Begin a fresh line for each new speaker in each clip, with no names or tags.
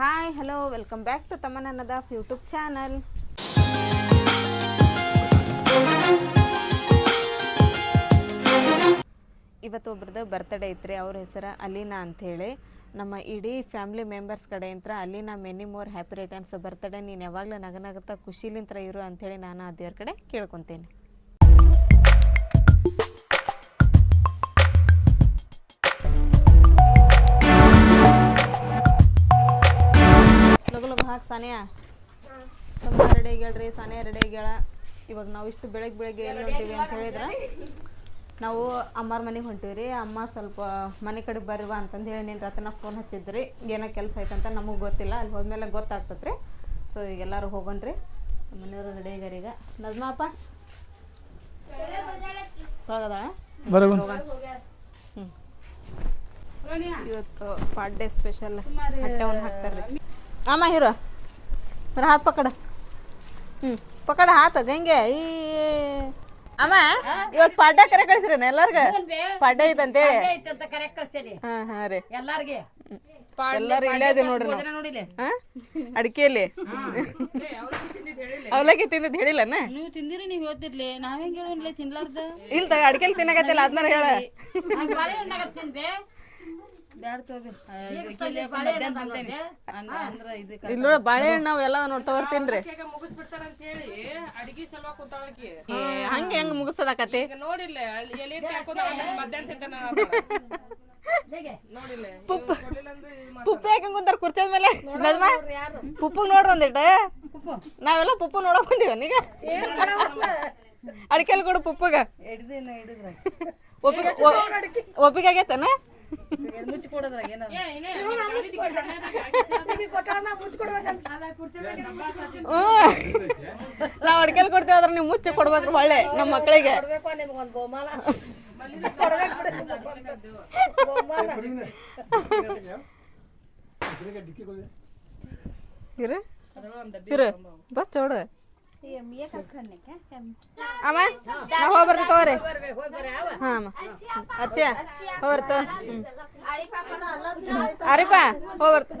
Hi hello welcome back to ತಮ್ಮನನ್ನದ YouTube channel ಇವತ್ತು ಒಬ್ರದ್ದು birthday ಐತ್ರಿ, ಅವ್ರ ಹೆಸರು ಅಲೀನಾ ಅಂಥೇಳಿ ನಮ್ಮ ಇಡೀ ಫ್ಯಾಮಿಲಿ ಮೆಂಬರ್ಸ್ ಕಡೆಯಿಂದ Aleena many more happy returns birthday ನೀನು ಯಾವಾಗಲೂ ನಗನಗತ್ತ ಖುಷಿಲಿಂತ್ರ ಇರು ಅಂಥೇಳಿ ನಾನು ಆ ದೇವ್ರ ಕಡೆ ಕೇಳ್ಕೊತೀನಿ. ಹಾಕಿ ಸಾನಿಯಾ? ಸುಮ್ಮನೆ ರೆಡಿ ಆಗ್ಯಾಳ್ರಿ ಸಾನಿಯಾ ರೆಡಿ ಆಗ್ಯಾಳ ಇವಾಗ ನಾವು ಇಷ್ಟು ಬೆಳಗ್ಗೆ ಬೆಳಗ್ಗೆ ಎಲ್ಲಿ ಹೊಂಟೀವಿ ಅಂತ ಹೇಳಿದ್ರೆ? ನಾವು ಅಮ್ಮರ ಮನೆಗೆ ಹೊಂಟೀವಿ ರೀ. ಅಮ್ಮ ಸ್ವಲ್ಪ ಮನೆ ಕಡೆ ಬರ್ರಿವಾ ಅಂತಂದು ಹೇಳಿ ನೀನು ರಾತ್ರಿನ ಫೋನ್ ಹಚ್ಚಿದ್ರಿ. ಏನೋ ಕೆಲಸ ಐತಂತ ನಮಗೆ ಗೊತ್ತಿಲ್ಲ. ಅಲ್ಲಿ ಹೋದ್ಮೇಲೆ ಗೊತ್ತಾಗ್ತದೆ ರೀ. ಸೊ ಈಗ ಎಲ್ಲರೂ ಹೋಗೋಣ್ರಿ. ಮನೆಯವರು ರೆಡಿ ಆಗ್ಯಾರ ಈಗ? ನಜ್ಮಾಪ? ಹೋಗದ?
ಬರೋಣ
ಹ್ಞೂ ಇವತ್ತು ಪಾಡ್ಡೆ ಸ್ಪೆಷಲ್ ಹಟ್ಟೆವನ್ನು ಹಾಕ್ತಾರೆ ಅಮ್ಮ ಹೀರೋ. ಮರ ಹಾತ್ ಪಕಡ. ಹ್ಞೂ ಪಕಡ ಹಾತ ಹೆಂಗೆ? ಈ ಅಮ್ಮ ಇವತ್ತು ಪಾಡ್ಯ ಕರೆ ಕಳಿಸ್ರೇನ ಎಲ್ಲಾರ್ಗ? ಪಾಡ್ಯ ಐತೆ
ಅಂತ ಕರೆ ಕಳ್ಸೇನಿ
ಹಾ ಹಾ ರೀ.
ಎಲ್ಲಾರ್ಗೆ.
ಎಲ್ಲಾರು ಇಲ್ಲೇ ಅದೇ ನೋಡ್ರಿ ನಾವು.
ನೋಡಿಲೆ.
ಹಾ? ಅಡಿಕೆಯಲ್ಲಿ? ಅವಲಕ್ಕಿ ತಿಂದಿದ್ದು ಹೇಳಿಲ್ಲ.
ನೀವು ತಿಂದಿರಿ ನೀವು ಹೇಳ್ತಿರ್ಲಿ ನಾವ್ ಹೆಂಗ್ ಹೇಳಿಲ್ಲ ತಿನ್ಲಾರ್ದ?
ಇಲ್ಲ ತಗ ಅಡಿಕೆಲಿ ತಿನ್ನಕತ್ತಿಲ್ಲ ಅದ್ನ ಹೇಳ. ಇಲ್ಲಿ ನೋಡ ಬಾಳೆಹಣ್ಣು ನಾವು ಎಲ್ಲ ನೋಡ್ತಾ ಬರ್ತೀನಿ
ಅಡಿಗೆ ಸಲುವಾಗಿ ಕೂತಾಳಕಿ
ಹಂಗೆ ಹೆಂಗ್ ಮುಗಿಸೋದಾಕತಿ?
ನೋಡಿಲ್ಲ ಎಲೆ ಹಾಕೋದ ಮಧ್ಯಾಹ್ನ ತಿಂತಾನ ನೋಡಿಲ್ಲ
ಪುಪ್ಪು ಕುಂತಾರ ಕುರ್ಚದ ಮೇಲೆ ಪುಪ್ಪು ನೋಡ್ರಿ ಒಂದಿಟ್ಟು ನಾವೆಲ್ಲ ಪುಪ್ಪು ನೋಡಕ್ ಬಂದಿವ ನೀಗ. ಅಡಿಕೆಲ್ ಕೊಡು ಪುಪ್ಪಗ. ಒಪ್ಪಿಗೆ ಆಗೈತನ?
ಮುಚ್ಚಿ ಕೊಡೋದ್ರಾಗ ಏನಾರ
ಹ್ಞೂ ನಾವ್ ಅಡಿಕೆಲ್ ಕೊಡ್ತೀವಿ ಅದ್ರ ನೀವು ಮುಚ್ಚಿ ಕೊಡ್ಬೇಕ್ರಿ ಹೊಳ್ಳೆ ನಮ್ಮ ಮಕ್ಕಳಿಗೆ
ಕೊಡ್ಬೇಕು ನಿಮ್ಗೊಂದು ಬಹುಮಾನ
ಇರು ಇರು ಬಸ್ ಚೋಡು ಅಮ್ಮ ನಾ ಹೋಗಿ ಬರ್ತೀವಿ ತಗೋರಿ. ಹಾಂ ಅಮ್ಮ. ಅರ್ಷಿಯ ಹೋಗ್ಬರ್ತ ಅರಿಪ ಹೋಗ್ಬರ್ತ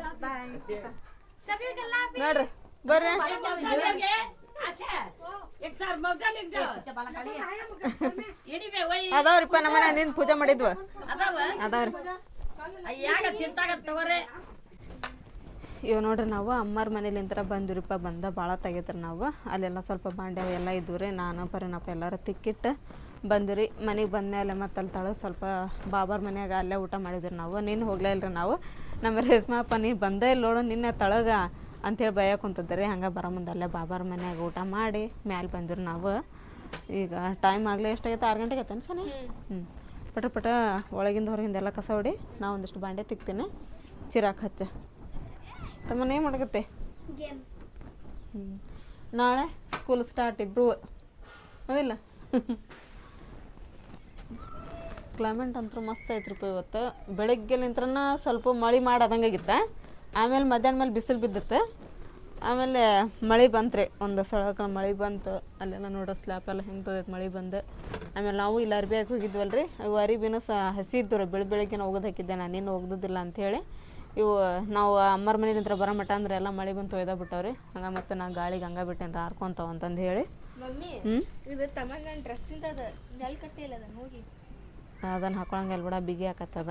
ನೋಡ್ರಿ ಬರ್ರಿ. ಅದಾವ್ರಿಪ್ಪ ನಮ್ಮನೆ ನಿನ್ ಪೂಜೆ ಮಾಡಿದ್ವ. ಅದಾವ್ರಿ. ಇವ್ ನೋಡ್ರಿ ನಾವು ಅಮ್ಮರ ಮನೇಲಿಂತ್ರ ಬಂದಿರಿಪ್ಪ ಬಂದ ಭಾಳ ತೆಗಿತ್ರಿ ನಾವು. ಅಲ್ಲೆಲ್ಲ ಸ್ವಲ್ಪ ಬಾಂಡೆ ಎಲ್ಲ ಇದ್ವು ರೀ ನಾನು ಪರಿನಪ್ಪ ಎಲ್ಲರೂ ತಿಕ್ಕಿಟ್ಟು ಬಂದಿರಿ. ಮನೆಗೆ ಬಂದಮೇಲೆ ಮತ್ತೆ ಅಲ್ಲಿ ತಳ ಸ್ವಲ್ಪ ಬಾಬಾರ ಮನ್ಯಾಗ ಅಲ್ಲೇ ಊಟ ಮಾಡಿದ್ರಿ ನಾವು. ನೀನು ಹೋಗ್ಲೇ ಇಲ್ರಿ ನಾವು. ನಮ್ಮ ರೇಷ್ಮಪ್ಪ ನೀ ಬಂದೇ ಇಲ್ಲ ನೋಡು ನಿನ್ನೆ ತಳಗ ಅಂಥೇಳಿ ಭಯ ಕುಂತದ್ರಿ ಹಂಗೆ ಬರೋ ಮುಂದೆ ಅಲ್ಲೇ ಬಾಬಾರ ಮನ್ಯಾಗ ಊಟ ಮಾಡಿ ಮ್ಯಾಲೆ ಬಂದಿರಿ ನಾವು. ಈಗ ಟೈಮ್ ಆಗಲೇ ಎಷ್ಟಾಗೈತೆ? ಆರು ಗಂಟೆಗೆ ಆಯ್ತೇನೆ ಸನಿ? ಹ್ಞೂ ಪಟ ಪಟ ಒಳಗಿಂದ ಹೊರಗಿಂದ ಎಲ್ಲ ಕಸ ಹೊಡಿ ನಾ ಒಂದಿಷ್ಟು ಬಾಂಡೆ ತಿಕ್ತೀನಿ. ಚಿರಾಕ್ ಹಚ್ಚ. ತಮ್ಮನ ಏನು ಮಾಡಕತ್ತೆ? ನಾಳೆ ಸ್ಕೂಲ್ ಸ್ಟಾರ್ಟ್ ಇಬ್ರು. ಅದಿಲ್ಲ ಕ್ಲೈಮೇಟ್ ಅಂತೂ ಮಸ್ತ್ ಐತ್ರಿಪ್ಪ ಇವತ್ತು. ಬೆಳಗ್ಗೆ ನಿಂತ್ರನ ಸ್ವಲ್ಪ ಮಳೆ ಮಾಡದಂಗಾಗಿತ್ತ. ಆಮೇಲೆ ಮಧ್ಯಾಹ್ನ ಮೇಲೆ ಬಿಸಿಲು ಬಿದ್ದಿತ್ತು. ಆಮೇಲೆ ಮಳೆ ಬಂತ್ರಿ. ಒಂದು ಸಳಕ ಮಳೆ ಬಂತು. ಅಲ್ಲೆಲ್ಲ ನೋಡೋ ಸ್ಲ್ಯಾಪ್ ಎಲ್ಲ ಹೆಂಗೆ ತೊದೈತೆ ಮಳೆ ಬಂದು. ಆಮೇಲೆ ನಾವು ಇಲ್ಲಿ ಅರ್ಬಿ ಹಾಕಿ ರೀ ಅವು ಅರಿಬಿನ ಸಹ ಹಸಿ ಇದ್ದರು ಬೆಳ ಬೆಳಗ್ಗೆ ಒಗದು ಹಾಕಿದ್ದೆ ನಾನು. ಇನ್ನೂ ಒಗ್ದಿದ್ದಿಲ್ಲ ಅಂಥೇಳಿ ಇವು ನಾವು ಅಮ್ಮರ ಮನೆಲಿಂತ್ರ ಬರೋ ಮಟ್ಟ ಅಂದ್ರೆ ಎಲ್ಲ ಮಳೆ ಬಂತು ಒಯ್ದ ಬಿಟ್ಟವ್ರಿ. ಹಂಗ ಮತ್ತೆ ನಾ ಗಾಳಿಗೆ ಹಂಗೆ ಬಿಟ್ಟೇನ್ರಿ ಹಾರ್ಕೊಂತಾವ ಅಂತಂದು ಹೇಳಿ.
ಇದು ನನ್ನ ಅದ ನೆಲ್ ಅದನ್ನ ಹೋಗಿ.
ಎಲ್ಬಿಡ ಹಾಕೊಳಂಗಿಲ್ಲ ಬಿಡ ಬಿಗಿ ಹಾಕತ್ತದ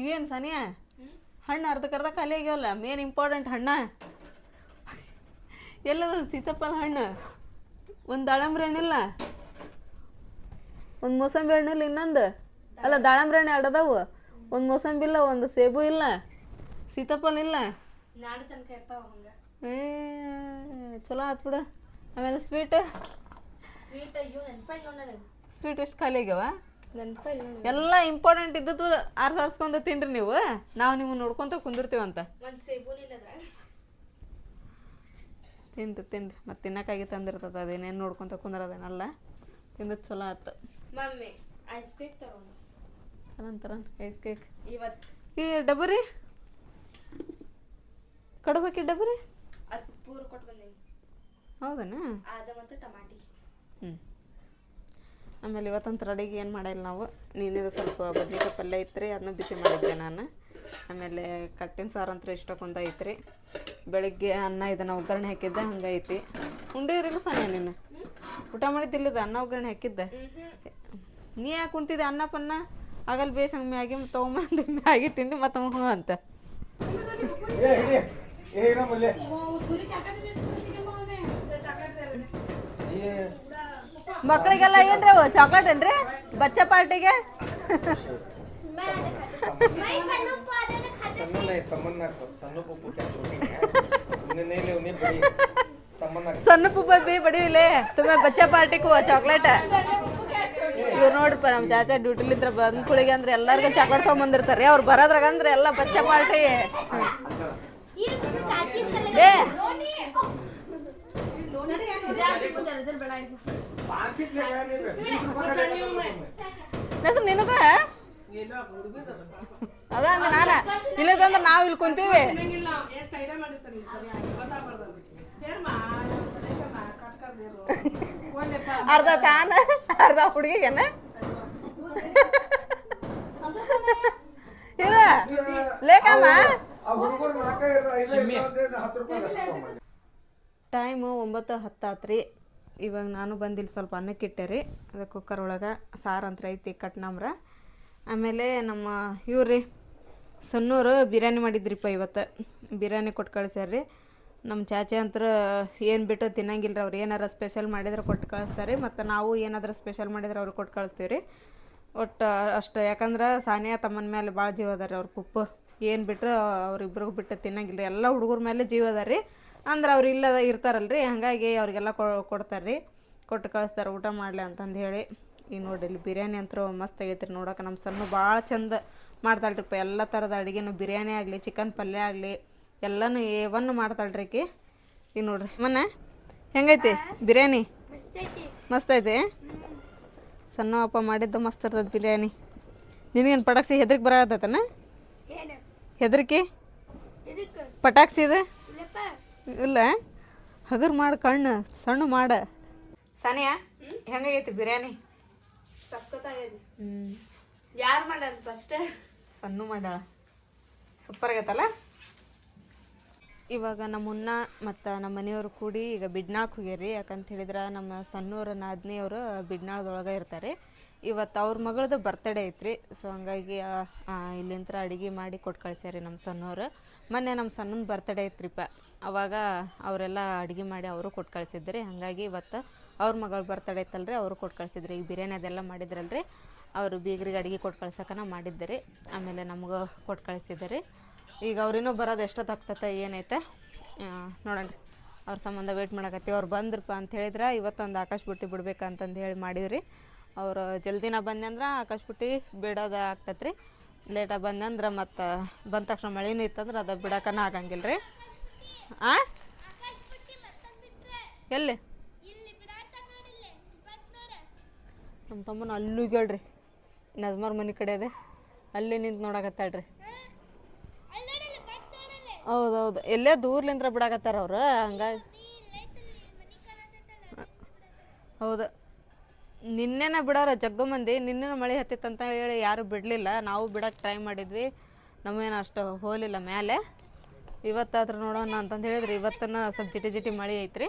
ಇವೇನು ಸನಿಯಾ? ಹಣ್ಣು ಅರ್ಧಕ್ಕರ್ಧ ಖಾಲಿ ಆಗ್ಯವಲ್ಲ ಮೇನ್ ಇಂಪಾರ್ಟೆಂಟ್ ಹಣ್ಣ. ಎಲ್ಲದ ಸೀತಾಫಲ ಹಣ್ಣು? ಒಂದು ದಾಳಂಬ್ರಿ ಹಣ್ಣಿಲ್ಲ? ಒಂದು ಮೂಸಂಬಿ ಹಣ್ಣಿಲ್ಲ ಇನ್ನೊಂದು? ಅಲ್ಲ ದಾಳಂಬ್ರಿ ಹಣ್ಣು ಎರಡು ಅದಾವು. ಒಂದು ಮೋಸಂಬಿ ಇಲ್ಲ ಒಂದು ಸೇಬು ಇಲ್ಲ ಸೀತಾಫಲ ಇಲ್ಲ.
ನಾಳೆ ತನಕ ಇರ್ತಾವ ಹಂಗ
ಏ ಚಲೋ ಆತ್ ಬಿಡು. ಆಮೇಲೆ ಸ್ವೀಟ್
ಸ್ವೀಟ್ ಅಯ್ಯೋ ನೆನಪಿಲ್ಲ ನೋಡ್ ನನಗೆ.
ಸ್ವೀಟ್ ಎಷ್ಟು ಖಾಲಿ ಆಗ್ಯಾವ?
ನೆನಪಿಲ್ಲ ನೋಡ್
ಎಲ್ಲ ಇಂಪಾರ್ಟೆಂಟ್ ಇದ್ದದ್ದು ಅರ್ಧ ಅರ್ಸ್ಕೊಂತ ತಿನ್ರಿ ನೀವು. ನಾವು ನಿಮ್ಮ ನೋಡ್ಕೊಂತ ಕುಂದಿರ್ತೀವಂತ.
ಒಂದು ಸೇಬು ಇಲ್ಲ ಅದ್ರಾಗ.
ತಿನ್ರಿ ತಿನ್ರಿ ಮತ್ತೆ ತಿನ್ನಕ್ಕಾಗಿ ತಂದಿರ್ತದ ಅದೇನೇನು ನೋಡ್ಕೊಂತ ಕುಂದ್ರದೇನಲ್ಲ. ತಿಂದದ್ದು ಚಲೋ ಆತು.
ಮಮ್ಮಿ ಐಸ್ ಕ್ರೀಮ್ ತಗೊಂಡು
ಅನಂತರ. Ice cake.
ಇವತ್ತು.
ಈ ಡಬರಿ? ಕಡ್ಬೇಕಿ ಡಬರಿ?
ಅದು ಪೂರ ಕೊಟ್ಟು ಬಂದೀನಿ.
ಹೌದನಾ?
ಅದ ಮತ್ತು ಟಮಾಟಿ.
ಹ್ಞೂ ಆಮೇಲೆ ಇವತ್ತಂತ ಅಡಿಗೆ ಏನು ಮಾಡಿಲ್ಲ ನಾವು. ನೀನಿದು ಸ್ವಲ್ಪ ಬದ್ನಿಕಾಯಿ ಪಲ್ಯ ಇತ್ತು ಅದನ್ನ ಬಿಸಿ ಮಾಡಿದ್ದೆ ನಾನು. ಆಮೇಲೆ ಕಟ್ಟಿನ ಸಾರು ಅಂತೂ ಇಷ್ಟಕ್ಕೊಂದು ಐತ್ರಿ. ಬೆಳಿಗ್ಗೆ ಅನ್ನ ಇದನ್ನು ಒಗ್ಗರಣೆ ಹಾಕಿದ್ದೆ ಹಂಗೈತಿ ಇರಲಿಲ್ಲ ಸಣ್ಣ ನೀನು? ಊಟ ಮಾಡಿದ್ದಿಲ್ಲದ? ಅನ್ನ ಒಗ್ಗರಣೆ ಹಾಕಿದ್ದೆ? ನೀ ಯಾಕೆ ಕುಂತಿದ್ದೆ ಅನ್ನ ಪನ್ನ? ಆಗಲ್ ಬೇಸಂಗ್ ಮ್ಯಾಗಿ ತೊಗೊಂಬಂದು ಮ್ಯಾಗಿ ತಿಂದು ಮತ್ತೆ ಹ್ಞೂ ಅಂತ. ಮಕ್ಕಳಿಗೆಲ್ಲ ಏನ್ರಿ ಚಾಕ್ಲೇಟ್ ಏನ್ರಿ? ಬಚ್ಚ ಪಾರ್ಟಿಗೆ? ಸಣ್ಣ ಪುಪ್ಪ ಬಿ ಬಡಿವಿಲೆ. ತುಂಬ ಬಚ್ಚ ಪಾರ್ಟಿಗೂ ಚಾಕ್ಲೇಟ್ ಇವ್ರು ನೋಡ್ರಿಪ್ಪ ನಮ್ಮ ಚಾಚಾ ಡ್ಯೂಟಿಲಿದ್ರ ಬಂದ ಕುಳಿಗೆ ಅಂದ್ರೆ ಎಲ್ಲಾರ್ಗು ಚಾಕ್ಲೇಟ್ ತೊಗೊಂಬಂದಿರ್ತಾರೆ. ಅವ್ರು ಬರೋದ್ರಾಗ ಅಂದ್ರೆ ಎಲ್ಲ ಬಚ್ಚ ಪಾರ್ಟಿ. ನಿನಗ? ಅದ ಅಂದ್ರೆ ನಾನ. ಇಲ್ಲದಂದ್ರೆ ನಾವು ಇಲ್ಲಿ ಕುಂತೀವಿ ಅರ್ಧ ತಾನ ಅರ್ಧ ಹುಡುಗಿಗೆನ? ಇಲ್ಲ. ಲೇಕಮ್ಮ ಟೈಮು ಒಂಬತ್ತು ಹತ್ತಾತ್ರಿ. ಇವಾಗ ನಾನು ಬಂದಿಲ್ಲ ಸ್ವಲ್ಪ ಅನ್ನಕ್ಕೆ ಇಟ್ಟೆ ರೀ ಅದು ಕುಕ್ಕರ್ ಒಳಗೆ ಸಾರು ಅಂತ ಐತಿ ಕಟ್ನಾಮ್ರ ಆಮೇಲೆ ನಮ್ಮ ಇವ್ರಿ ಸಣ್ಣೂರು ಬಿರಿಯಾನಿ ಮಾಡಿದ್ರಿಪ್ಪ ಇವತ್ತು. ಬಿರಿಯಾನಿ ಕೊಟ್ಟು ಕಳಿಸ್ಯಾರ್ರಿ. ರೀ ನಮ್ಮ ಚಾಚೆ ಅಂತರ ಏನು ಬಿಟ್ಟು ತಿನ್ನಂಗಿಲ್ಲ ಅವ್ರು ಏನಾರ ಸ್ಪೆಷಲ್ ಮಾಡಿದ್ರೆ ಕೊಟ್ಟು ಕಳಿಸ್ತಾರೆ. ಮತ್ತು ನಾವು ಏನಾದರೂ ಸ್ಪೆಷಲ್ ಮಾಡಿದ್ರೆ ಅವ್ರಿಗೆ ಕೊಟ್ಟು ಕಳಿಸ್ತೀವಿ ರೀ ಒಟ್ಟು ಅಷ್ಟು ಯಾಕಂದ್ರೆ ಸಾನಿಯಾ ತಮ್ಮನ ಮೇಲೆ ಭಾಳ ಜೀವ ಅದ ರೀ ಅವ್ರ ಪುಪ್ಪು. ಏನು ಬಿಟ್ಟು ಅವ್ರಿಬ್ರಿಗೂ ಬಿಟ್ಟು ತಿನ್ನಂಗಿಲ್ಲ ರೀ ಎಲ್ಲ ಹುಡುಗರ ಮೇಲೆ ಜೀವ ಅದ ರೀ ಅಂದ್ರೆ ಅವ್ರು ಇಲ್ಲದ ಇರ್ತಾರಲ್ರಿ, ಹಾಗಾಗಿ ಅವ್ರಿಗೆಲ್ಲ ಕೊಡ್ತಾರೆ ರೀ ಕೊಟ್ಟು ಕಳಿಸ್ತಾರೆ, ಊಟ ಮಾಡಲಿ ಅಂತಂದು ಹೇಳಿ. ಈಗ ನೋಡಿ ಇಲ್ಲಿ ಬಿರಿಯಾನಿ ಅಂತೂ ಮಸ್ತ್ ಆಗೈತೆ ರೀ ನೋಡೋಕೆ. ನಮ್ಮ ಸಣ್ಣ ಭಾಳ ಚಂದ ಮಾಡ್ತಾಳ್ರಿಪ್ಪ. ಎಲ್ಲ ಥರದ ಅಡುಗೆನೂ ಬಿರಿಯಾನಿ ಆಗಲಿ, ಚಿಕನ್ ಪಲ್ಯ ಆಗಲಿ. ಎಲ್ಲನೂ ಏವನ್ನು ಮಾಡ್ತಾಳ್ರಿ ಆಕಿ. ಈ ನೋಡ್ರಿ. ಮನ್ನ ಹೆಂಗೈತಿ? ಬಿರಿಯಾನಿ? ಮಸ್ತ್ ಐತಿ? ಸಣ್ಣ ಅಪ್ಪ ಮಾಡಿದ್ದು ಮಸ್ತ್ ಇರ್ತದೆ ಬಿರಿಯಾನಿ. ನಿನಗೇನು ಪಟಾಕ್ಸಿ ಹೆದ್ರಿಕೆ ಬರತ್ತನ ಹೆದರಿಕೆ? ಪಟಾಕ್ಸಿ ಇದು? ಇಲ್ಲ. ಹಗರ್ ಮಾಡು ಕಣ್ಣು ಸಣ್ಣ ಮಾಡ. ಸನಿಯ ಹೆಂಗಾಗೈತಿ ಬಿರಿಯಾನಿ?
ಸಕ್ಕತ್ತಾಗೈತಿ
ಹ್ಞೂ
ಯಾರು ಮಾಡ್ಯಾರ ಫಸ್ಟ್
ಸಣ್ಣ ಮಾಡ್ಯಾಳ. ಸೂಪರ್ ಆಗೈತಲ್ಲ? ಇವಾಗ ನಮ್ಮನ್ನ ಮುನ್ನ ಮತ್ತು ನಮ್ಮ ಮನೆಯವರು ಕೂಡಿ ಈಗ ಬಿಡ್ನಾಳಕ್ಕೆ ಹೋಗ್ಯಾರಿ ಯಾಕಂತ ಹೇಳಿದ್ರೆ ನಮ್ಮ ಸಣ್ಣವ್ರ ನಾದ್ನಿಯವರು ಬಿಡ್ನಾಳದೊಳಗೆ ಇರ್ತಾರೆ. ಇವತ್ತು ಅವ್ರ ಮಗಳದು ಬರ್ತಡೇ ಐತ್ರಿ. ಸೊ ಹಂಗಾಗಿ ಇಲ್ಲಿಂತ್ರ ಅಡುಗೆ ಮಾಡಿ ಕೊಟ್ಟು ಕಳಿಸ್ಯಾರಿ ನಮ್ಮ ಸಣ್ಣವ್ರು ಮೊನ್ನೆ ನಮ್ಮ ಸಣ್ಣನ ಬರ್ತಡೇ ಐತ್ರಿಪ್ಪ. ಅವಾಗ ಅವರೆಲ್ಲ ಅಡುಗೆ ಮಾಡಿ ಅವರು ಕೊಟ್ಟು ಕಳಿಸಿದ್ರಿ. ಹಾಗಾಗಿ ಇವತ್ತು ಅವ್ರ ಮಗಳ ಬರ್ತಡೇ ಐತಲ್ರಿ, ಅವರು ಕೊಟ್ಟು ಕಳಿಸಿದ್ರಿ. ಈಗ ಬಿರಿಯಾನಿ ಅದೆಲ್ಲ ಮಾಡಿದ್ರಲ್ರಿ. ಅವರು ಬೀಗರಿಗೆ ಅಡುಗೆ ಕೊಟ್ಟು ಕಳ್ಸಕ್ಕನ ಮಾಡಿದ್ದೆ ಆಮೇಲೆ ನಮಗೂ ಕೊಟ್ಟು ಕಳಿಸಿದ್ದಾರೆ ಈಗ ಅವ್ರಿನ್ನೂ ಬರೋದು ಎಷ್ಟೊತ್ತಾಗ್ತತೆ ಏನೈತೆ? ನೋಡೋಣ ಅವ್ರ ಸಂಬಂಧ ವೇಟ್ ಮಾಡಕತ್ತಿ ಅವ್ರು ಬಂದ್ರಪ್ಪ ಅಂತ ಹೇಳಿದ್ರೆ ಇವತ್ತೊಂದು ಆಕಾಶ ಬುಟ್ಟಿ ಬಿಡ್ಬೇಕಂತಂದು ಹೇಳಿ ಮಾಡಿದ್ರಿ ಅವರು ಜಲ್ದಿನ ಬಂದಂದ್ರೆ ಆಕಾಶ ಬುಟ್ಟಿ ಬಿಡೋದು ಆಗ್ತೈತೆ ರೀ ಲೇಟಾಗಿ ಬಂದಂದ್ರೆ ಮತ್ತು, ಬಂದ ತಕ್ಷಣ ಮಳೆನೂ ಇತ್ತಂದ್ರೆ ಅದು ಬಿಡೋಕನ ಆಗಂಗಿಲ್ಲ ರೀ ಆ? ಎಲ್ಲಿ? ನಮ್ಮ ತಮ್ಮನ ಅಲ್ಲೂ ಹೇಳ್ರಿ ನಜ್ಮಾರ್ ಮನೆ ಕಡೆ ಅದೇ. ಅಲ್ಲಿ ನಿಂತು ನೋಡಕತ್ತಾಳ್ರಿ. ಹೌದೌದು. ಎಲ್ಲೇ ದೂರ್ಲಿಂದ ಬಿಡಾಕತ್ತಾರ ಅವ್ರು? ಹಂಗಾಗಿ. ಹೌದು. ನಿನ್ನೆನ ಬಿಡೋರ ಜಗ್ಗು ಮಂದಿ ನಿನ್ನೆನ ಮಳೆ ಹತ್ತಿತ್ತಂತ ಹೇಳಿ ಯಾರು ಬಿಡಲಿಲ್ಲ. ನಾವು ಬಿಡಕ್ಕೆ ಟ್ರೈ ಮಾಡಿದ್ವಿ. ನಮ್ಗೇನು ಅಷ್ಟು ಹೋಲಿಲ್ಲ ಮೇಲೆ ಇವತ್ತಾದ್ರೂ ನೋಡೋಣ ಅಂತಂದು ಹೇಳಿದ್ರಿ. ಇವತ್ತನ ಸ್ವಲ್ಪ ಜಿಟಿ ಜಿಟಿ ಮಳೆ ಐತ್ರಿ.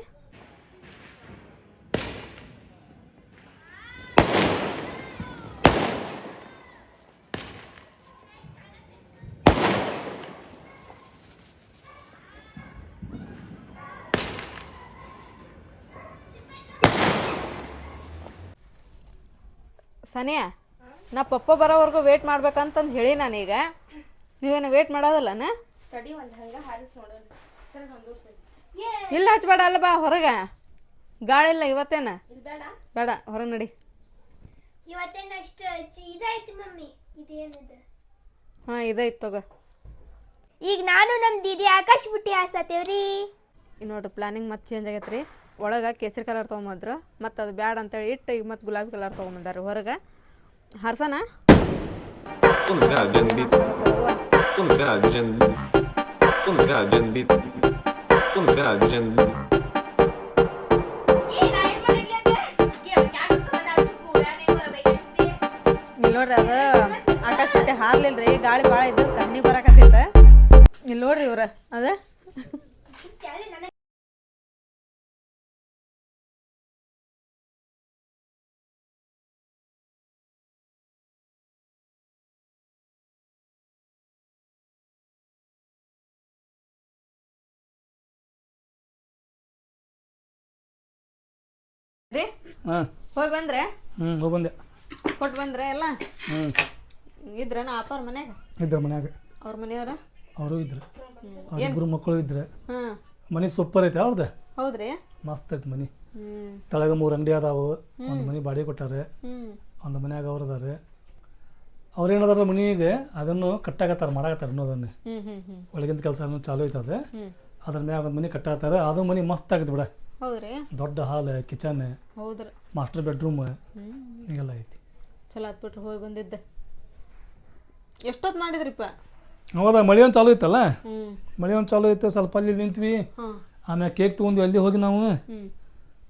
ಸನಿಯಾ ನಾ ಪಪ್ಪ ಬರೋವರೆಗೂ ವೇಟ್ ಮಾಡ್ಬೇಕಂತಂದು ಹೇಳಿ ನಾನೀಗ. ನೀವೇನು ವೇಟ್ ಮಾಡೋದಲ್ಲನ?
ತಡಿ ಒಂದ್ ಹಾರಿಸ್ ನೋಡೋಣ. ಸರಿ ಸಂದೂರ್ಸಿ
ಇಲ್ಲ ಹಚ್ಬೇಡ ಅಲ್ಲ ಬಾ ಹೊರಗೆ. ಗಾಳಿ ಇಲ್ಲ ಇವತ್ತೇನ?
ಬೇಡ.
ಹೊರಗೆ ನಡಿ. ಹಾ ಇದೈತಿ ತಗೋ.
ಈಗ ನಾನು ನಮ್ಮ ದೀದಿ ಆಕಾಶ್ ಬಿಟ್ಟಿ ಹಾಸತ್ತೇವ್ರಿ
ಈಗ ನೋಡ್ರಿ ಪ್ಲಾನಿಂಗ್ ಮತ್ತೆ ಚೇಂಜ್ ಆಗೈತ್ರಿ. ರೀ ಒಳಗೆ ಕೇಸರಿ ಕಲರ್ ತೊಗೊಂಬಂದ್ರು ಮತ್ತು ಅದು ಬ್ಯಾಡ ಅಂತೇಳಿ ಇಟ್ಟು ಈಗ ಮತ್ತು ಗುಲಾಬಿ ಕಲರ್ ತೊಗೊಂಬಂದಾರ ಹೊರಗೆ. ಹರ್ಸನ. ಇಲ್ಲಿ ನೋಡ್ರಿ ಅದು ಆಕಾಶಕ್ಕೆ ರೀ ಗಾಳಿ ಭಾಳ ಇದ್ದು ಕಣ್ಣಿ ಬರಕತ್ತಿತ್ತ. ಇಲ್ಲಿ ನೋಡ್ರಿ ಇವ್ರ ಅದ? ರೀ?
ಹಾಂ.
ಹೋಗಿ ಬಂದ್ರೆ?
ಹ್ಞೂ ಹೋಗಿ ಬಂದೆ.
ಕೊಟ್ಟು ಬಂದ್ರೆ ಎಲ್ಲ?
ಹ್ಞೂ
ಅಪ್ಪ ಅವ್ರ ಮನ್ಯಾಗ?
ಇದ್ರ ಮನ್ಯಾಗ.
ಅವ್ರ ಮನೆಯವ್ರ?
ಅವರು ಇದ್ರು. ಅವ್ರಿಬ್ರು ಮಕ್ಕಳು ಇದ್ರೆ.
ಹಾಂ.
ಮನೆ ಸೂಪರ್ ಐತೆ ಅವ್ರದ್ದು
ಹೌದ್ರಿ?
ಮಸ್ತ್ ಐತೆ ಮನೆ. ತಳಗ ಮೂರು ಅಂಗಡಿ ಅದಾವು. ಒಂದು ಮನೆ ಬಾಡಿಗೆ ಕೊಟ್ಟಾರೆ. ಒಂದು ಮನ್ಯಾಗ ಅವ್ರು ಅದಾರೆ. ಅವ್ರು ಏನದಾರ ಮನೆಗೆ ಅದನ್ನು ಕಟ್ಟಾಕತ್ತಾರ ಮಾಡಾಕತ್ತಾರ ಅನ್ನೋದನ್ನೇ. ಒಳಗಿಂದ ಕೆಲಸ ಚಾಲು ಐತದೆ. ಅದ್ರ ಮ್ಯಾಗ ಒಂದು ಮನೆ ಕಟ್ಟಾಕತ್ತಾರ. ಅದು ಮನೆ ಮಸ್ತ್ ಆಗತ್ತೆ ಬಿಡ.
ಹೌದ್ರಿ?
ದೊಡ್ಡ ಹಾಲ್ ಕಿಚನ್
ಹೌದ್ರಿ.
ಮಾಸ್ಟರ್ ಬೆಡ್ರೂಮ್ ಹಿಂಗೆಲ್ಲ ಐತಿ.
ಚಲೋ ಆತ್ಬಿಟ್ರಿ ಹೋಗಿ ಬಂದಿದ್ದೆ. ಎಷ್ಟೊತ್ತು ಮಾಡಿದ್ರಿಪ್ಪ?
ಹೌದಾ ಮಳೆ ಒಂದು ಚಾಲು
ಇತ್ತಲ್ಲ?
ಮಳೆ ಒಂದು ಚಾಲು ಇತ್ತು ಸ್ವಲ್ಪ ಅಲ್ಲಿ ನಿಂತ್ವಿ. ಆಮೇಲೆ ಕೇಕ್ ತೊಗೊಂಡ್ವಿ ಅಲ್ಲಿ ಹೋಗಿ ನಾವು.